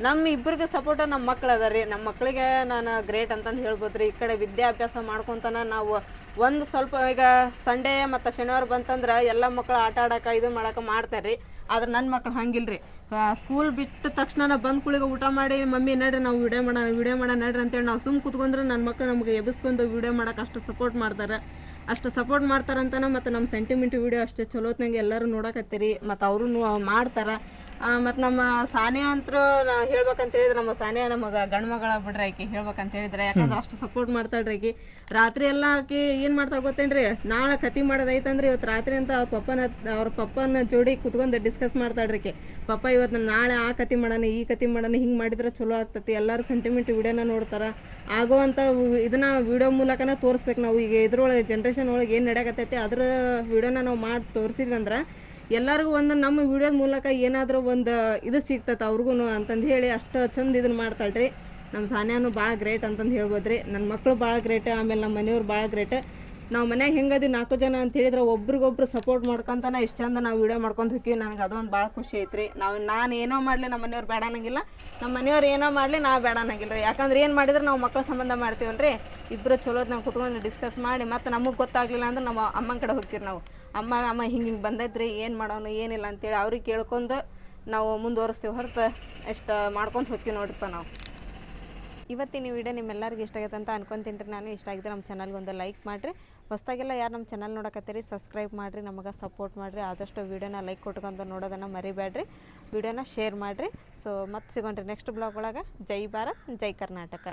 ನಮ್ಮ ಇಬ್ಬರಿಗೆ ಸಪೋರ್ಟ್ ನಮ್ಮ ಮಕ್ಳು ಅದ ರೀ ನಮ್ಮ ಮಕ್ಕಳಿಗೆ ನಾನು ಗ್ರೇಟ್ ಅಂತಂದು ಹೇಳ್ಬೋದು ರೀ ಈ ಕಡೆ ವಿದ್ಯಾಭ್ಯಾಸ ಮಾಡ್ಕೊತಾನ ನಾವು ಒಂದು ಸ್ವಲ್ಪ ಈಗ ಸಂಡೇ ಮತ್ತು ಶನಿವಾರ ಬಂತಂದ್ರೆ ಎಲ್ಲ ಮಕ್ಕಳು ಆಟ ಆಡೋಕೆ, ಇದು ಮಾಡೋಕೆ ಮಾಡ್ತಾರೆ ರೀ ಆದ್ರೆ ನನ್ನ ಮಕ್ಳು ಹಂಗಿಲ್ಲ ರೀ ಸ್ಕೂಲ್ ಬಿಟ್ಟ ತಕ್ಷಣ ಬಂದ ಕುಳಿಗೆ ಊಟ ಮಾಡಿ, ಮಮ್ಮಿ ನಡ್ರಿ ನಾವು ವಿಡಿಯೋ ಮಾಡೋಣ ವಿಡಿಯೋ ಮಾಡೋಣ ನಡ್ರಿ ಅಂತೇಳಿ ನಾವು ಸುಮ್ ಕುತ್ಕೊಂಡ್ರೆ ನನ್ನ ಮಕ್ಳು ನಮ್ಗೆ ಎಬ್ಬಿಸ್ಕೊಂಡು ವಿಡಿಯೋ ಮಾಡೋಕೆ ಅಷ್ಟು ಸಪೋರ್ಟ್ ಮಾಡ್ತಾರೆ. ಅಷ್ಟು ಸಪೋರ್ಟ್ ಮಾಡ್ತಾರಂತನ ಮತ್ತು ನಮ್ಮ ಸೆಂಟಿಮೆಂಟ್ ವಿಡಿಯೋ ಅಷ್ಟೇ ಚಲೋತ್ನಂಗೆ ಎಲ್ಲರೂ ನೋಡಕತ್ತೀರಿ. ಮತ್ತು ಅವರು ಮಾಡ್ತಾರೆ. ಮತ್ತು ನಮ್ಮ ಸಾನಿಯಾ ಅಂತರೂ ನಾ ಹೇಳ್ಬೇಕಂತ ಹೇಳಿದ್ರೆ ನಮ್ಮ ಸಾನಿಯಾ ನಮಗೆ ಗಂಡು ಮಗಳ ಬಿಡ್ರಿ ಆಕಿ ಹೇಳ್ಬೇಕಂತ ಹೇಳಿದ್ರೆ. ಯಾಕಂದ್ರೆ ಅಷ್ಟು ಸಪೋರ್ಟ್ ಮಾಡ್ತಾಳ್ರಿ ಆಕಿ. ರಾತ್ರಿ ಎಲ್ಲ ಆಕಿ ಏನು ಮಾಡ್ತಾಳೆ ಗೊತ್ತೇನ್ರಿ? ನಾಳೆ ಕತಿ ಮಾಡೋದೈತಂದ್ರೆ ಇವತ್ತು ರಾತ್ರಿ ಅಂತ ಅವ್ರ ಪಪ್ಪನ ಅವ್ರ ಪಪ್ಪನ ಜೋಡಿ ಕುತ್ಕೊಂಡು ಡಿಸ್ಕಸ್ ಮಾಡ್ತಾಳ್ರಿ ಆಕಿ. ಪಪ್ಪ ಇವತ್ತು ನಾಳೆ ಆ ಕತಿ ಮಾಡೋಣ, ಈ ಕತಿ ಮಾಡೋಣ, ಹಿಂಗೆ ಮಾಡಿದ್ರೆ ಚಲೋ ಆಗ್ತತಿ. ಎಲ್ಲರೂ ಸೆಂಟಿಮೆಂಟ್ ವಿಡಿಯೋನ ನೋಡ್ತಾರೆ. ಆಗುವಂಥ ಇದನ್ನ ವಿಡಿಯೋ ಮೂಲಕನ ತೋರಿಸ್ಬೇಕು ನಾವು. ಈಗ ಇದ್ರೊಳಗೆ ಜನ್ರೇಷನ್ ಒಳಗೆ ಏನು ನಡೆಯಕತ್ತೈತಿ, ಅದ್ರ ವಿಡಿಯೋನ ನಾವು ಮಾಡಿ ತೋರಿಸಿದ್ವಿ ಅಂದ್ರೆ ಎಲ್ಲರಿಗೂ ಒಂದು ನಮ್ಮ ವಿಡಿಯೋದ ಮೂಲಕ ಏನಾದರೂ ಒಂದು ಇದು ಸಿಗ್ತೈತೆ ಅವ್ರಿಗೂ ಅಂತಂದು ಹೇಳಿ ಅಷ್ಟು ಚಂದ ಇದನ್ನು ಮಾಡ್ತಾಳೆ ರೀ ನಮ್ಮ ಸಾನ್ಯಾನು ಭಾಳ ಗ್ರೇಟ್ ಅಂತಂದು ಹೇಳ್ಬೋದು ರೀ ನನ್ನ ಮಕ್ಕಳು ಭಾಳ ಗ್ರೇಟ್ ಆಮೇಲೆ ನಮ್ಮ ಮನೆಯವ್ರು ಭಾಳ ಗ್ರೇಟ್ ನಾವು ಮನ್ಯಾಗ ಹೆಂಗದಿ ನಾಲ್ಕು ಜನ ಅಂತ ಹೇಳಿದ್ರೆ ಒಬ್ರಿಗೊಬ್ರು ಸಪೋರ್ಟ್ ಮಾಡ್ಕೊಂತಾನೆ ಇಷ್ಟು ಚಂದ ನಾವು ವಿಡಿಯೋ ಮಾಡ್ಕೊಂಡು ಹೋಗ್ತೀವಿ ನನಗೆ ಅದೊಂದು ಭಾಳ ಖುಷಿ ಐತ್ರಿ. ನಾವು, ನಾನು ಏನೋ ಮಾಡಲಿ ನಮ್ಮ ಮನೆಯವ್ರು ಬೇಡ ಅನ್ನಂಗಿಲ್ಲ. ನಮ್ಮ ಮನೆಯವ್ರು ಏನೋ ಮಾಡಲಿ, ನಾವು ಬೇಡ ಅನ್ನಂಗಿಲ್ಲ ರೀ ಯಾಕಂದ್ರೆ ಏನು ಮಾಡಿದ್ರೆ ನಾವು ಮಕ್ಕಳ ಸಂಬಂಧ ಮಾಡ್ತೀವಲ್ರಿ. ಇಬ್ಬರು ಚಲೋದ್ ನಾವು ಕುತ್ಕೊಂಡು ಡಿಸ್ಕಸ್ ಮಾಡಿ ಮತ್ತು ನಮಗೆ ಗೊತ್ತಾಗ್ಲಿಲ್ಲ ಅಂದ್ರೆ ನಮ್ಮ ಅಮ್ಮನ ಕಡೆ ಹೋಗ್ತೀವಿ ನಾವು. ಅಮ್ಮ ಅಮ್ಮ ಹಿಂಗೆ ಹಿಂಗೆ ಬಂದೈತ್ರಿ, ಏನು ಮಾಡೋನು, ಏನಿಲ್ಲ ಅಂತೇಳಿ ಅವ್ರಿಗೆ ಕೇಳ್ಕೊಂಡು ನಾವು ಮುಂದುವರಿಸ್ತೀವಿ ಹೊರತು ಎಷ್ಟು ಮಾಡ್ಕೊಂಡು ಹೋಗ್ತೀವಿ ನೋಡ್ರಿಪ್ಪ ನಾವು. ಇವತ್ತಿನ ವಿಡಿಯೋ ನಿಮ್ಮೆಲ್ಲರಿಗೂ ಇಷ್ಟ ಆಗೈತೆ ಅಂತ ಅನ್ಕೊಂತೀನಿ ರೀ ನಾನು ಇಷ್ಟ ಆಗಿದ್ರೆ ನಮ್ಮ ಚಾನಲ್ಗೆ ಒಂದು ಲೈಕ್ ಮಾಡಿರಿ. ಹೊಸ್ದಾಗೆಲ್ಲ ಯಾರು ನಮ್ಮ ಚಾನಲ್ ನೋಡಕತ್ತೀರಿ ಸಬ್ಸ್ಕ್ರೈಬ್ ಮಾಡಿರಿ, ನಮಗೆ ಸಪೋರ್ಟ್ ಮಾಡಿರಿ, ಆದಷ್ಟು ವೀಡಿಯೋನ ಲೈಕ್ ಕೊಟ್ಕೊಂಡು ನೋಡೋದನ್ನು ಮರಿಬೇಡ್ರಿ ವಿಡಿಯೋನ ಶೇರ್ ಮಾಡಿರಿ. ಸೊ ಮತ್ತೆ ಸಿಗೋಣ್ರಿ ನೆಕ್ಸ್ಟ್ ಬ್ಲಾಗ್ ಒಳಗೆ. ಜೈ ಭಾರತ್, ಜೈ ಕರ್ನಾಟಕ.